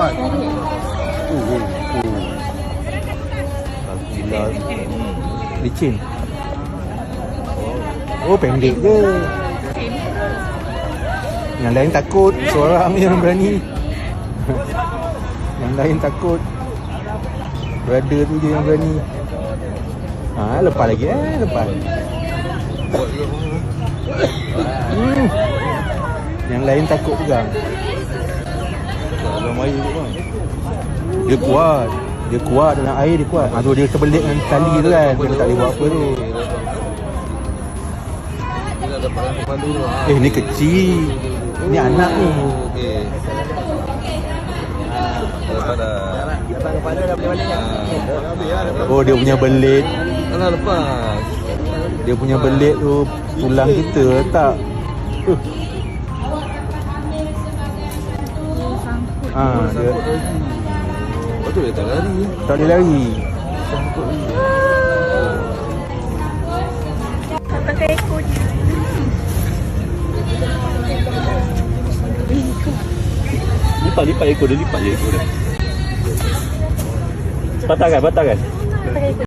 kuat. Uh, uh, uh. Gila. Licin. Oh, pendek je. Yang lain takut, seorang yang berani. yang lain takut. Brother tu je yang berani. Ha, lepas lagi eh, lepas. Hmm. Yang lain takut pegang. Dalam air tu kan. Dia kuat. Dia kuat dalam air dia kuat. Tu dia terbelit dengan tali tu kan. Dia tak boleh buat apa tu. Eh, ni kecil. Ni anak ni. Oh, dia punya belit. Alah lepas. Dia punya belit tu tulang kita tak. Uh. Ha, dia Lepas tu dia tak lari. tak boleh lari. Pakai ekor je. Lipat lipat ekor dia lipat je ekor dia. Patah kan? Patah kan? Pakai ekor.